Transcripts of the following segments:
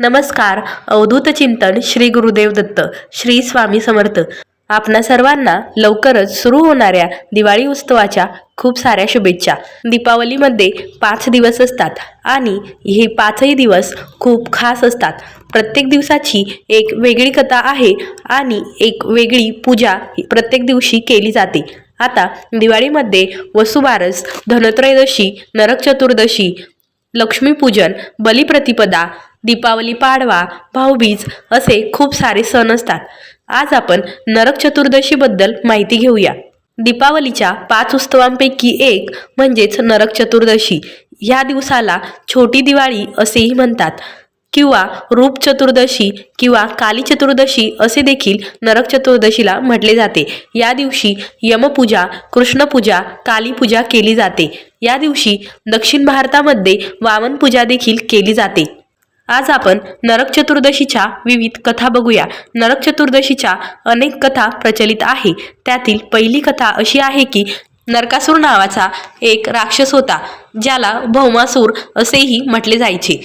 नमस्कार अवधूत चिंतन श्री गुरुदेव दत्त श्री स्वामी समर्थ. आपणा सर्वांना लवकरच सुरू होणाऱ्या दिवाळी उत्सवाच्या खूप साऱ्या शुभेच्छा. दीपावलीमध्ये पाच दिवस असतात आणि हे पाचही दिवस खूप खास असतात. प्रत्येक दिवसाची एक वेगळी कथा आहे आणि एक वेगळी पूजा प्रत्येक दिवशी केली जाते. आता दिवाळीमध्ये वसुबारस धनत्रयोदशी नरक चतुर्दशी लक्ष्मीपूजन बलिप्रतिपदा दीपावली पाडवा भाऊबीज असे खूप सारे सण असतात. आज आपण नरक चतुर्दशीबद्दल माहिती घेऊया. दीपावलीच्या पाच उत्सवांपैकी एक म्हणजेच नरक चतुर्दशी. ह्या दिवसाला छोटी दिवाळी असेही म्हणतात. किंवा रूप चतुर्दशी किंवा काली चतुर्दशी असे देखील नरक चतुर्दशीला म्हटले जाते. या दिवशी यमपूजा कृष्णपूजा कालीपूजा केली जाते. या दिवशी दक्षिण भारतामध्ये वामनपूजा देखील केली जाते. आज आपण नरक चतुर्दशीच्या विविध कथा बघूया. नरक चतुर्दशीच्या अनेक कथा प्रचलित आहे. त्यातील पहिली कथा अशी आहे की नरकासूर नावाचा एक राक्षस होता ज्याला भौमासूर असेही म्हटले जायचे.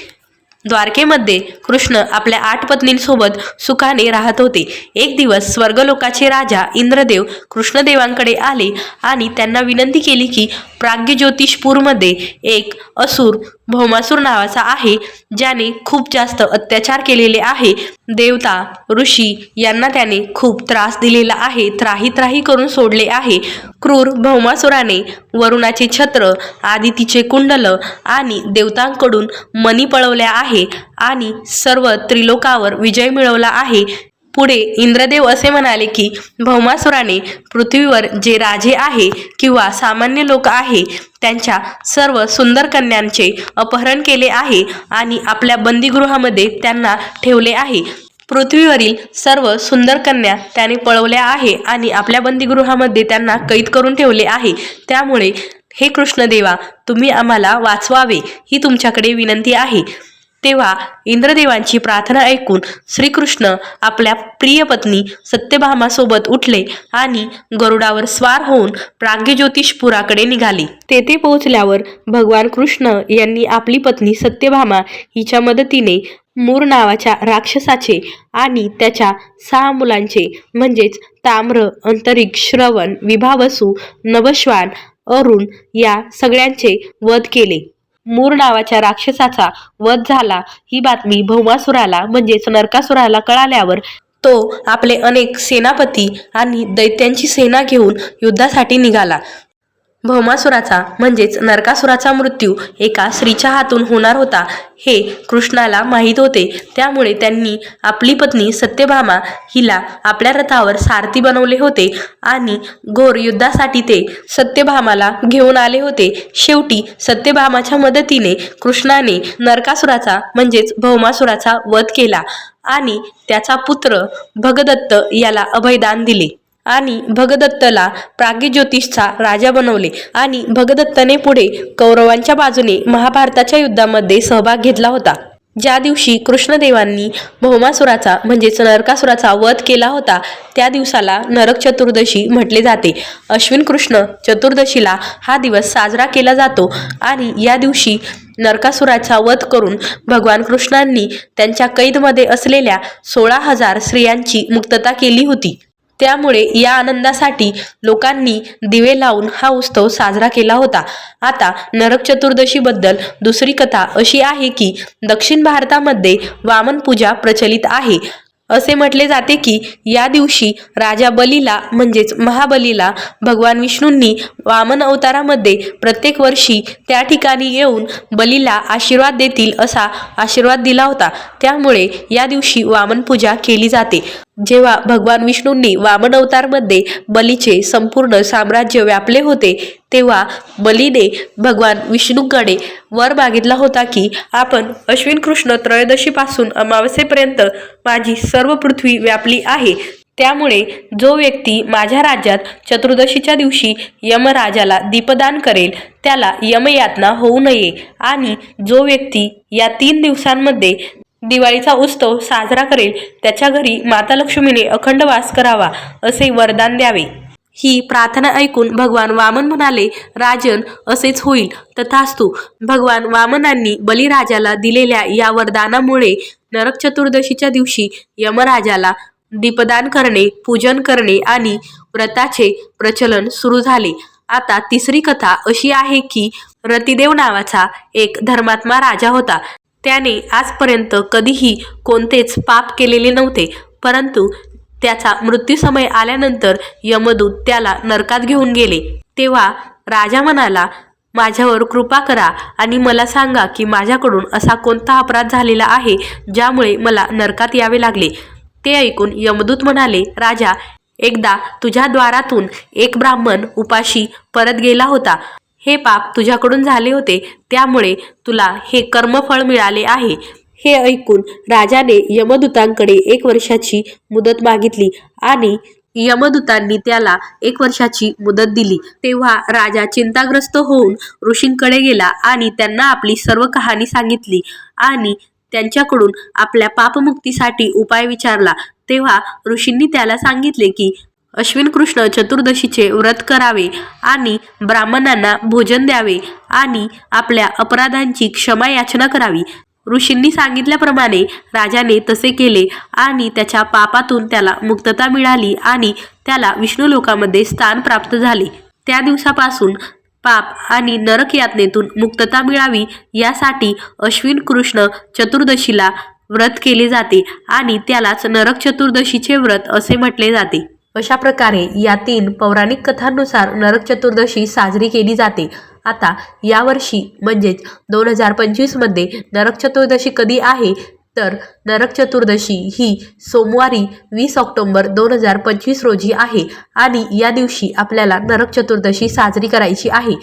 द्वारकेमध्ये कृष्ण आपल्या आठ पत्नींसोबत सुखाने राहत होते. एक दिवस स्वर्गलोकाचे राजा इंद्रदेव कृष्णदेवांकडे आले आणि त्यांना विनंती केली की प्राग्यज्योतिषपूरमध्ये एक असुर भौमासूर नावाचा आहे ज्याने खूप जास्त अत्याचार केलेले आहे. देवता ऋषी यांना त्याने खूप त्रास दिलेला आहे त्राही त्राही करून सोडले आहे. क्रूर भौमासुराने वरुणाचे छत्र आदितीचे कुंडल आणि देवतांकडून मनी पळवल्या आहे आणि सर्व त्रिलोकावर विजय मिळवला आहे. पुढे इंद्रदेव असे म्हणाले की भौमासुराने पृथ्वीवर जे राजे आहे किंवा सामान्य लोक आहे त्यांच्या सर्व सुंदर कन्यांचे अपहरण केले आहे आणि आपल्या बंदीगृहामध्ये त्यांना ठेवले आहे. पृथ्वीवरील सर्व सुंदर कन्या त्याने पळवल्या आहे आणि आपल्या बंदीगृहामध्ये त्यांना कैद करून ठेवले आहे. त्यामुळे हे कृष्णदेवा तुम्ही आम्हाला वाचवावे ही तुमच्याकडे विनंती आहे. तेव्हा इंद्रदेवांची प्रार्थना ऐकून श्रीकृष्ण आपल्या प्रिय पत्नी सत्यभामासोबत उठले आणि गरुडावर स्वार होऊन प्राग्यज्योतिषपुराकडे निघाले. तेथे पोहोचल्यावर भगवान कृष्ण यांनी आपली पत्नी सत्यभामा हिच्या मदतीने मूर नावाच्या राक्षसाचे आणि त्याच्या सहा मुलांचे म्हणजेच ताम्र अंतरिक्ष श्रवण विभावसू नवश्वान अरुण या सगळ्यांचे वध केले. मूर नावाच्या राक्षसाचा वध झाला. ही बातमी भौमासुराला म्हणजेच नरकासुराला कळाल्यावर तो आपले अनेक सेनापती आणि दैत्यांची सेना घेऊन युद्धासाठी निघाला. भौमासुराचा म्हणजेच नरकासुराचा मृत्यू एका स्त्रीच्या हातून होणार होता हे कृष्णाला माहीत होते. त्यामुळे त्यांनी आपली पत्नी सत्यभामा हिला आपल्या रथावर सारथी बनवले होते आणि घोर युद्धासाठी ते सत्यभामाला घेऊन आले होते. शेवटी सत्यभामाच्या मदतीने कृष्णाने नरकासुराचा म्हणजेच भौमासुराचा वध केला आणि त्याचा पुत्र भगदत्त याला अभयदान दिले. आणि भगदत्तला प्राग्यज्योतिषचा राजा बनवले आणि भगदत्तने पुढे कौरवांच्या बाजूने महाभारताच्या युद्धामध्ये सहभाग घेतला होता. ज्या दिवशी कृष्णदेवांनी भौमासुराचा म्हणजेच नरकासुराचा वध केला होता त्या दिवसाला नरक चतुर्दशी म्हटले जाते. अश्विन कृष्ण चतुर्दशीला हा दिवस साजरा केला जातो आणि या दिवशी नरकासुराचा वध करून भगवान कृष्णांनी त्यांच्या कैदमध्ये असलेल्या सोळा हजार स्त्रियांची मुक्तता केली होती. त्यामुळे या आनंदासाठी लोकांनी दिवे लावून हा उत्सव साजरा केला होता. आता नरक चतुर्दशीबद्दल दुसरी कथा अशी आहे की दक्षिण भारतामध्ये वामन पूजा प्रचलित आहे. असे म्हटले जाते की या दिवशी राजा बलीला म्हणजेच महाबलीला भगवान विष्णूंनी वामन अवतारामध्ये प्रत्येक वर्षी त्या ठिकाणी येऊन बलीला आशीर्वाद देतील असा आशीर्वाद दिला होता. त्यामुळे या दिवशी वामन पूजा केली जाते. जेव्हा भगवान विष्णूंनी वामन अवतारमध्ये बलीचे संपूर्ण साम्राज्य व्यापले होते तेव्हा बलीने भगवान विष्णूकडे वर मागितला होता की आपण अश्विन कृष्ण त्रयोदशीपासून अमावस्येपर्यंत माझी सर्व पृथ्वी व्यापली आहे. त्यामुळे जो व्यक्ती माझ्या राज्यात चतुर्दशीच्या दिवशी यमराजाला दीपदान करेल त्याला यमयातना होऊ नये. आणि जो व्यक्ती या तीन दिवसांमध्ये दिवाळीचा उत्सव साजरा करेल. त्याच्या घरी माता लक्ष्मीने अखंड वास करावा असे वरदान द्यावे. ही प्रार्थना ऐकून भगवान वामन म्हणाले राजन असेच होईल. तथास्तु भगवान वामनांनी बलिराजाला दिलेल्या या वरदानामुळे नरक चतुर्दशीच्या दिवशी यमराजाला दीपदान करणे पूजन करणे आणि व्रताचे प्रचलन सुरू झाले. आता तिसरी कथा अशी आहे की रतिदेव नावाचा एक धर्मात्मा राजा होता. त्याने आजपर्यंत कधीही कोणतेच पाप केलेले नव्हते परंतु त्याचा मृत्यू समय आल्यानंतर यमदूत त्याला नरकात घेऊन गेले. तेव्हा राजा म्हणाला माझ्यावर कृपा करा आणि मला सांगा की माझ्याकडून असा कोणता अपराध झालेला आहे ज्यामुळे मला नरकात यावे लागले. ते ऐकून यमदूत म्हणाले राजा एकदा तुझ्या द्वारातून एक ब्राह्मण उपाशी परत गेला होता. हे पाप तुझ्याकडून झाले होते त्यामुळे तुला हे कर्मफळ मिळाले आहे. हे ऐकून राजाने यमदूतांकडे एक वर्षाची मुदत मागितली आणि यमदूतांनी त्याला एक वर्षाची मुदत दिली. तेव्हा राजा चिंताग्रस्त होऊन ऋषींकडे गेला आणि त्यांना आपली सर्व कहाणी सांगितली आणि त्यांच्याकडून आपल्या पापमुक्तीसाठी उपाय विचारला. तेव्हा ऋषींनी त्याला सांगितले की अश्विन कृष्ण चतुर्दशीचे व्रत करावे आणि ब्राह्मणांना भोजन द्यावे आणि आपल्या अपराधांची क्षमा याचना करावी. ऋषींनी सांगितल्याप्रमाणे राजाने तसे केले आणि त्याच्या पापातून त्याला मुक्तता मिळाली आणि त्याला विष्णू लोकामध्ये स्थान प्राप्त झाले. त्या दिवसापासून पाप आणि नरक यातनेतून मुक्तता मिळावी यासाठी अश्विन कृष्ण चतुर्दशीला व्रत केले जाते आणि त्यालाच नरक चतुर्दशीचे व्रत असे म्हटले जाते. अशा प्रकारे या तीन पौराणिक कथांनुसार नरक चतुर्दशी साजरी केली जाते. आता यावर्षी म्हणजेच दोन हजार पंचवीसमध्ये नरक चतुर्दशी कधी आहे? तर नरक चतुर्दशी ही सोमवारी वीस ऑक्टोंबर दोन हजार पंचवीस रोजी आहे आणि या दिवशी आपल्याला नरक चतुर्दशी साजरी करायची आहे.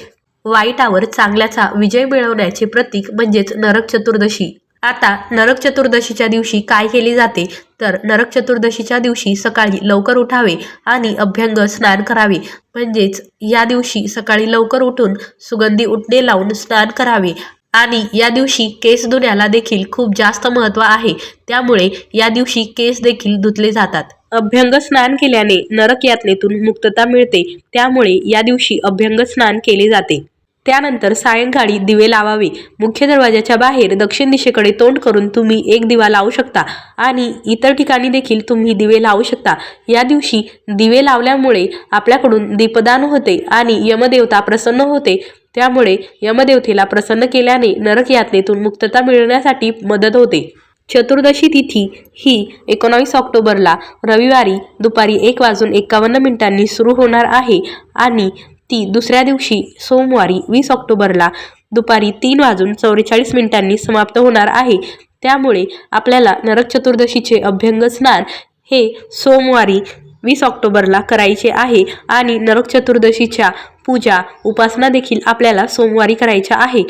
वाईटावर चांगल्याचा विजय मिळवण्याचे प्रतीक म्हणजेच नरक चतुर्दशी. आता नरक चतुर्दशीच्या दिवशी काय केले जाते? तर नरक चतुर्दशीच्या दिवशी सकाळी लवकर उठावे आणि अभ्यंग स्नान करावे. म्हणजेच या दिवशी सकाळी लवकर उठून सुगंधी उठणे लावून स्नान करावे. आणि या दिवशी केस धुण्याला देखील खूप जास्त महत्त्व आहे. त्यामुळे या दिवशी केस देखील धुतले जातात. अभ्यंग स्नान केल्याने नरक यातनेतून मुक्तता मिळते. त्यामुळे या दिवशी अभ्यंग स्नान केले जाते. त्यानंतर सायंकाळी दिवे लावावे. मुख्य दरवाजाच्या बाहेर दक्षिण दिशेकडे तोंड करून तुम्ही एक दिवा लावू शकता आणि इतर ठिकाणी देखील तुम्ही दिवे लावू शकता. या दिवशी दिवे लावल्यामुळे आपल्याकडून दीपदान होते आणि यमदेवता प्रसन्न होते. त्यामुळे यमदेवतेला प्रसन्न केल्याने नरक यातनेतून मुक्तता मिळवण्यासाठी मदत होते. चतुर्दशी तिथी ही एकोणावीस ऑक्टोबरला रविवारी दुपारी एक वाजून एकावन्न मिनिटांनी सुरू होणार आहे आणि ती दुसऱ्या दिवशी सोमवारी वीस ऑक्टोबरला दुपारी तीन वाजून चौवेचाळीस मिनिटांनी समाप्त होणार आहे. त्यामुळे आपल्याला नरक चतुर्दशीचे अभ्यंग स्नान हे सोमवारी वीस ऑक्टोबरला करायचे आहे आणि नरक चतुर्दशीच्या पूजा उपासना देखील आपल्याला सोमवारी करायच्या आहे.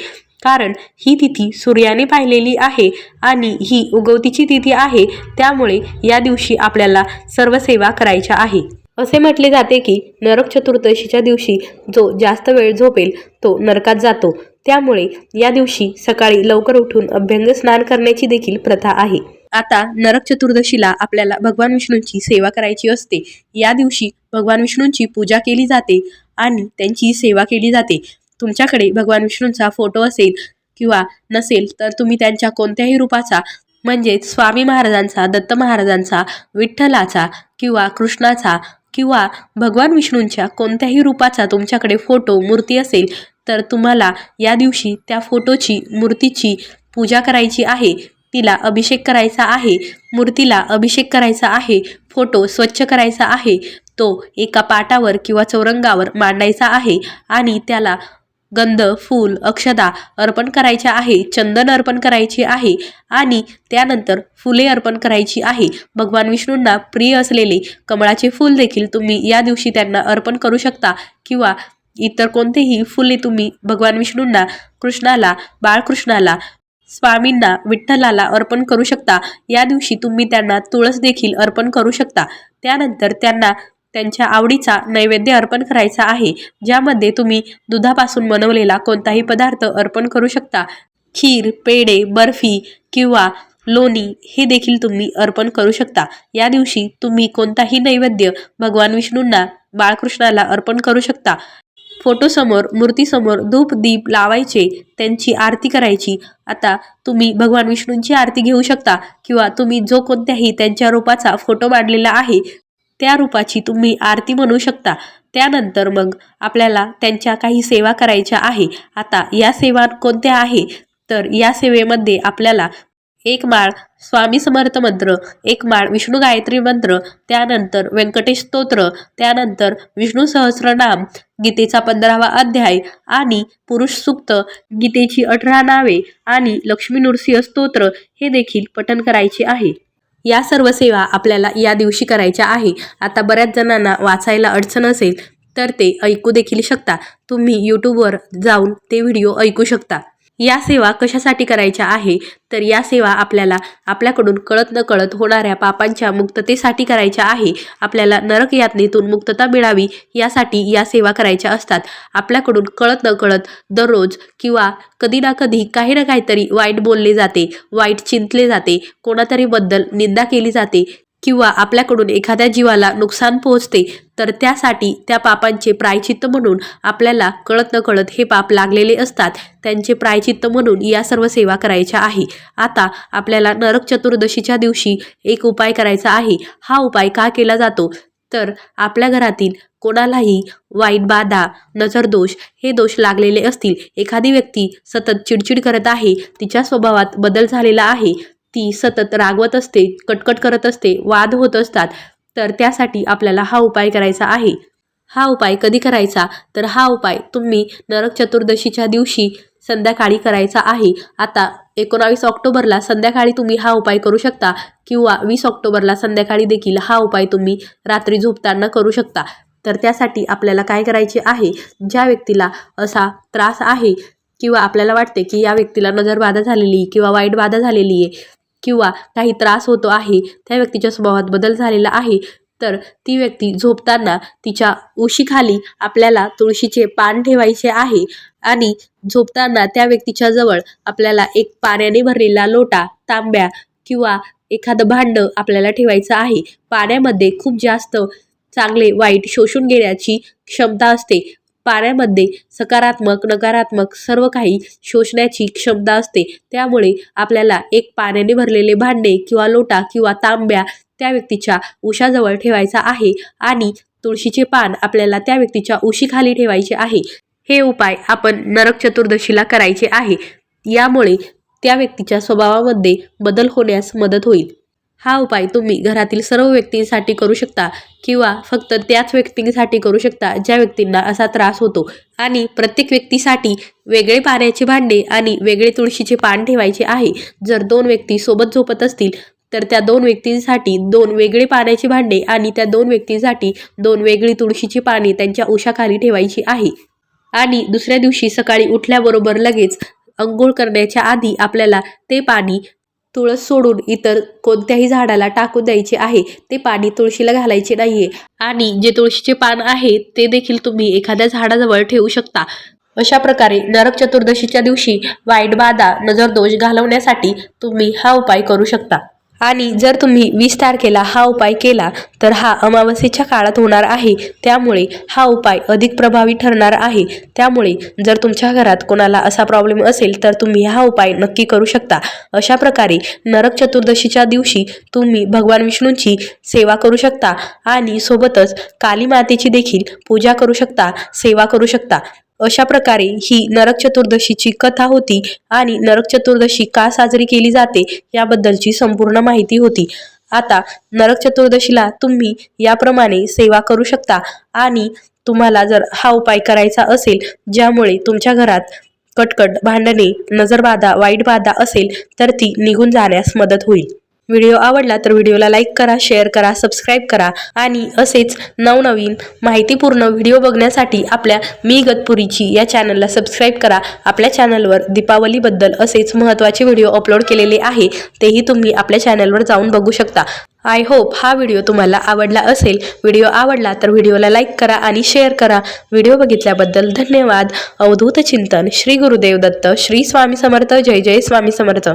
कारण ही तिथी सूर्याने पाहिलेली आहे आणि ही उगवतीची तिथी आहे. त्यामुळे या दिवशी आपल्याला सर्व सेवा करायच्या आहे. असे म्हटले जाते की नरक चतुर्दशीच्या दिवशी जो जास्त वेळ झोपेल तो नरकात जातो. त्यामुळे या दिवशी सकाळी लवकर उठून अभ्यंग स्नान करण्याची देखील प्रथा आहे. आता नरक चतुर्दशीला आपल्याला भगवान विष्णूंची सेवा करायची असते. या दिवशी भगवान विष्णूंची पूजा केली जाते आणि त्यांची सेवा केली जाते. तुमच्याकडे भगवान विष्णूंचा फोटो असेल किंवा नसेल तर तुम्ही त्यांच्या कोणत्याही रूपाचा म्हणजेच स्वामी महाराजांचा दत्त महाराजांचा विठ्ठलाचा किंवा कृष्णाचा किंवा भगवान विष्णूंच्या कोणत्याही रूपाचा तुमच्याकडे फोटो मूर्ती असेल तर तुम्हाला या दिवशी त्या फोटोची मूर्तीची पूजा करायची आहे. तिला अभिषेक करायचा आहे. मूर्तीला अभिषेक करायचा आहे. फोटो स्वच्छ करायचा आहे. तो एका पाटावर किंवा चौरंगावर मांडायचा आहे आणि त्याला गंध फूल अक्षदा अर्पण करायच्या आहे चंदन अर्पण करायचे आहे आणि त्यानंतर फुले अर्पण करायची आहे. भगवान विष्णूंना प्रिय असलेले कमळाचे फूल देखील तुम्ही या दिवशी त्यांना अर्पण करू शकता किंवा इतर कोणतेही फुले तुम्ही भगवान विष्णूंना कृष्णाला बाळकृष्णाला स्वामींना विठ्ठलाला अर्पण करू शकता. या दिवशी तुम्ही त्यांना तुळस देखील अर्पण करू शकता. त्यानंतर त्यांना त्यांच्या आवडीचा नैवेद्य अर्पण करायचा आहे ज्यामध्ये तुम्ही दुधापासून बनवलेला कोणताही पदार्थ अर्पण करू शकता. खीर पेढे बर्फी किंवा लोणी हे देखील तुम्ही अर्पण करू शकता. या दिवशी तुम्ही कोणताही नैवेद्य भगवान विष्णूंना बाळकृष्णाला अर्पण करू शकता. फोटोसमोर मूर्तीसमोर धूप दीप लावायचे त्यांची आरती करायची. आता तुम्ही भगवान विष्णूंची आरती घेऊ शकता किंवा तुम्ही जो कोणत्याही त्यांच्या रूपाचा फोटो मांडलेला आहे त्या रूपाची तुम्ही आरती म्हणू शकता. त्यानंतर मग आपल्याला त्यांच्या काही सेवा करायच्या आहे. आता या सेवा कोणत्या आहे? तर या सेवेमध्ये आपल्याला एक माळ स्वामी समर्थ मंत्र एक माळ विष्णू गायत्री मंत्र त्यानंतर व्यंकटेश स्तोत्र त्यानंतर विष्णू सहस्रनाम गीतेचा पंधरावा अध्याय आणि पुरुष सूक्त गीतेची अठरा नावे आणि लक्ष्मी नृसिंह स्तोत्र हे देखील पठण करायचे आहे. या सर्व सेवा आपल्याला या दिवशी करायच्या आहे. आता बऱ्याच जणांना वाचायला अडचण असेल तर ते ऐकू देखील शकता. तुम्ही यूट्यूबवर जाऊन ते व्हिडिओ ऐकू शकता. या सेवा कशासाठी करायच्या आहे? तर या सेवा आपल्याला आपल्याकडून कळत न कळत होणाऱ्या पापांच्या मुक्ततेसाठी करायच्या आहे. आपल्याला नरक यातनेतून मुक्तता मिळावी यासाठी या सेवा करायच्या असतात. आपल्याकडून कळत न कळत दररोज किंवा कधी ना कधी काही ना काहीतरी वाईट बोलले जाते वाईट चिंतले जाते कोणातरी बद्दल निंदा केली जाते. किंवा आपल्याकडून एखाद्या जीवाला नुकसान पोहोचते तर त्यासाठी त्या पापांचे प्रायचित्त म्हणून आपल्याला कळत न कळत हे पाप लागलेले असतात. त्यांचे प्रायचित्त म्हणून या सर्व सेवा करायच्या आहे. आता आपल्याला नरक चतुर्दशीच्या दिवशी एक उपाय करायचा आहे. हा उपाय का केला जातो? तर आपल्या घरातील कोणालाही वाईट बाधा नजरदोष हे दोष लागलेले असतील. एखादी व्यक्ती सतत चिडचिड करत आहे. तिच्या स्वभावात बदल झालेला आहे. ती सतत रागवत असते कटकट करत असते वाद होत असतात. तर त्यासाठी आपल्याला हा उपाय करायचा आहे. हा उपाय कधी करायचा? तर हा उपाय तुम्ही नरक चतुर्दशीच्या दिवशी संध्याकाळी करायचा आहे. आता एकोणावीस ऑक्टोबरला संध्याकाळी तुम्ही हा उपाय करू शकता किंवा वीस ऑक्टोबरला संध्याकाळी देखील हा उपाय तुम्ही रात्री झोपताना करू शकता. तर त्यासाठी आपल्याला काय करायचे आहे? ज्या व्यक्तीला असा त्रास आहे किंवा आपल्याला वाटते की या व्यक्तीला नजरबाधा झालेली किंवा वाईट बाधा झालेली आहे किंवा काही त्रास होतो आहे त्या व्यक्तीच्या स्वभावात बदल झालेला आहे तर ती व्यक्ती झोपताना तिच्या उशीखाली आपल्याला तुळशीचे पान ठेवायचे आहे आणि झोपताना त्या व्यक्तीच्या जवळ आपल्याला एक पाण्याने भरलेला लोटा तांब्या किंवा एखादं भांडं आपल्याला ठेवायचं आहे. पाण्यामध्ये खूप जास्त चांगले वाईट शोषून घेण्याची क्षमता असते. पाण्यामध्ये सकारात्मक नकारात्मक सर्व काही शोषण्याची क्षमता असते. त्यामुळे आपल्याला एक पाण्याने भरलेले भांडे किंवा लोटा किंवा तांब्या त्या व्यक्तीच्या उशाजवळ ठेवायचा आहे आणि तुळशीचे पान आपल्याला त्या व्यक्तीच्या उशीखाली ठेवायचे आहे. हे उपाय आपण नरक चतुर्दशीला करायचे आहे. यामुळे त्या व्यक्तीच्या स्वभावामध्ये बदल होण्यास मदत होईल. हा उपाय तुम्ही घरातील सर्व व्यक्तींसाठी करू शकता किंवा फक्त त्याच व्यक्तींसाठी करू शकता ज्या व्यक्तींना असा त्रास होतो. आणि प्रत्येक व्यक्तीसाठी वेगळे पाण्याचे भांडे आणि वेगळे तुळशीचे पान ठेवायचे आहे. जर दोन व्यक्ती सोबत झोपत असतील तर त्या दोन व्यक्तींसाठी दोन वेगळे पाण्याचे भांडे आणि त्या दोन व्यक्तींसाठी दोन वेगळी तुळशीची पाने त्यांच्या उशाखाली ठेवायची आहे. आणि दुसऱ्या दिवशी सकाळी उठल्याबरोबर लगेच अंघोळ करण्याच्या आधी आपल्याला ते पाणी तुळस सोडून इतर कोणत्याही झाडाला टाकून द्यायचे आहे. ते पाणी तुळशीला घालायचे नाहीये. आणि जे तुळशीचे पान आहे ते देखील तुम्ही एखाद्या झाडाजवळ ठेवू शकता. अशा प्रकारे नरक चतुर्दशीच्या दिवशी वाईट बाधा नजरदोष घालवण्यासाठी तुम्ही हा उपाय करू शकता. आणि जर तुम्ही वीस तारखेला हा उपाय केला तर हा अमावस्येच्या काळात होणार आहे. त्यामुळे हा उपाय अधिक प्रभावी ठरणार आहे. त्यामुळे जर तुमच्या घरात कोणाला असा प्रॉब्लेम असेल तर तुम्ही हा उपाय नक्की करू शकता. अशा प्रकारे नरक चतुर्दशीच्या दिवशी तुम्ही भगवान विष्णूंची सेवा करू शकता आणि सोबतच काली मातेची देखील पूजा करू शकता सेवा करू शकता. अशा प्रकारे ही नरक चतुर्दशीची कथा होती आणि नरक चतुर्दशी का साजरी केली जाते याबद्दलची संपूर्ण माहिती होती. आता नरक चतुर्दशीला तुम्ही याप्रमाणे सेवा करू शकता आणि तुम्हाला जर हा उपाय करायचा असेल ज्यामुळे तुमच्या घरात कटकट भांडणे नजरबाधा वाईट बाधा असेल तर ती निघून जाण्यास मदत होईल. व्हिडिओ आवडला तर व्हिडिओला लाईक करा शेअर करा सबस्क्राईब करा आणि असेच नवनवीन माहितीपूर्ण व्हिडिओ बघण्यासाठी आपल्या मी गतपुरीची या चॅनलला सबस्क्राईब करा. आपल्या चॅनलवर दीपावलीबद्दल असेच महत्त्वाचे व्हिडिओ अपलोड केलेले आहे तेही तुम्ही आपल्या चॅनलवर जाऊन बघू शकता. आय होप हा व्हिडिओ तुम्हाला आवडला असेल. व्हिडिओ आवडला तर व्हिडिओला लाईक करा आणि शेअर करा. व्हिडिओ बघितल्याबद्दल धन्यवाद. अवधूत चिंतन श्री गुरुदेव दत्त श्री स्वामी समर्थ जय जय स्वामी समर्थ.